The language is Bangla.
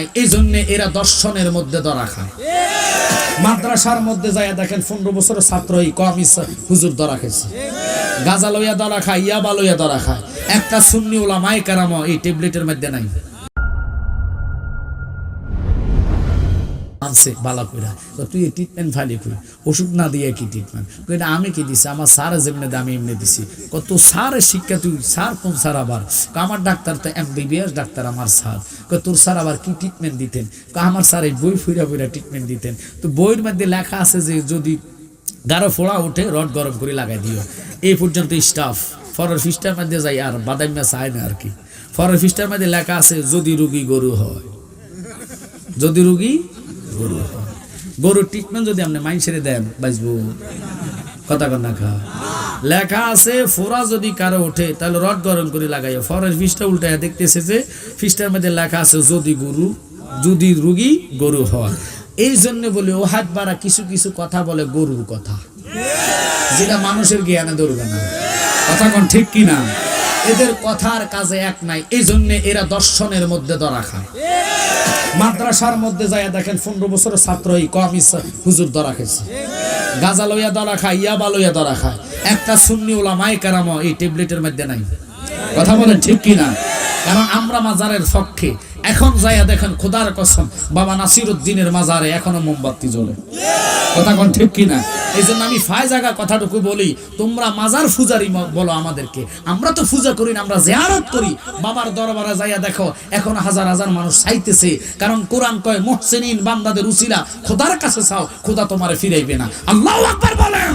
নাই এই জন্য এরা দর্শনের মধ্যে ধরা খায়। মাদ্রাসার মধ্যে যাইয়া দেখেন পনেরো বছরের ছাত্র এই কম হুজুর ধরা খেয়েছে গাজা লইয়া ধরা খায়, ইয়াবা লইয়া ধরা খায়। একটা সুন্নি ওলা মাই কারামো এই ট্যাবলেটের মধ্যে নাই। আনছে বালা কইরা। তো তুই ট্রিটমেন্ট ফাইলি কই? ওষুধ না দিয়ে কি ট্রিটমেন্ট কইটা আমি কি দিছি? আমার স্যার যেমনি দে আমি এমনি দিছি। কত স্যারের শিক্ষা তুই সার কোন স্যার আবার? আমার ডাক্তার তো এমবিবিএস ডাক্তার আমার কয়, তোর স্যার আবার কি ট্রিটমেন্ট দিতেন? আমার স্যার এই বই ফুইরা ফুইরা ট্রিটমেন্ট দিতেন। তো বইয়ের মধ্যে লেখা আছে যে যদি গাঢ় ফোড়া উঠে রড গরম করে লাগাই দিও। এই পর্যন্ত স্টাফ ফরের ফিস্টার মধ্যে যাই আর বাদামিয়া চায় না আর কি। ফরের ফিস্টার মধ্যে লেখা আছে যদি রুগী গরু হয়। যদি রুগী গরু। গরুর ট্রিটমেন্ট যদি আপনি মাইন ছেড়ে দেন, বাঁচবো। কথা কন্যা খা। লেখা আছে, ফোরা যদি কারও ওঠে, তাহলে রড গরম করে লাগাই ফরের ফিসটা উল্টায় দেখতেছে যে ফিসটার মধ্যে লেখা আছে, যদি গরু, যদি রুগী গরু হয়। এই জন্য বলে, ও হাত বাড়া, কিছু কিছু কথা বলে গরুর কথা। যেটা মানুষের জ্ঞানে ধরবে না। কথা কোন ঠিক কি না এদের কথার কাজে এক নাই। এই জন্য এরা দর্শনের মধ্যে ধরা খায়। মাদ্রাসার মধ্যে যাইয়া দেখেন পনেরো বছরের ছাত্র এই কম হুজুর ধরা খেয়েছে গাজা লইয়া ধরা খায়, ইয়াবা লইয়া ধরা খায়। একটা সুন্নি ওলা মাই কারাম এই ট্যাবলেটের মধ্যে নাই। কথা বলেন ঠিক কি না কারণ আমরা মাজারের পক্ষে। এখন যাইয়া দেখেন খোদার কসম, বাবা নাসির উদ্দিনের মাজারে এখনও মোমবাতি জ্বলে। কথা কোন ঠিক কিনা? এই জন্য আমি ফায় জায়গা কথাটুকু বলি, তোমরা মাজার ফুজারি বলো আমাদেরকে। আমরা তো পূজা করি না, আমরা জেয়ারত করি। বাবার দরবারে যাইয়া দেখো, এখন হাজার হাজার মানুষ চাইতেছে। কারণ কোরআন কয় মোহসেন বান্দাদের উসিলা, খোদার কাছে চাও, খোদা তোমারে ফিরাইবে না। আল্লাহ বলেন।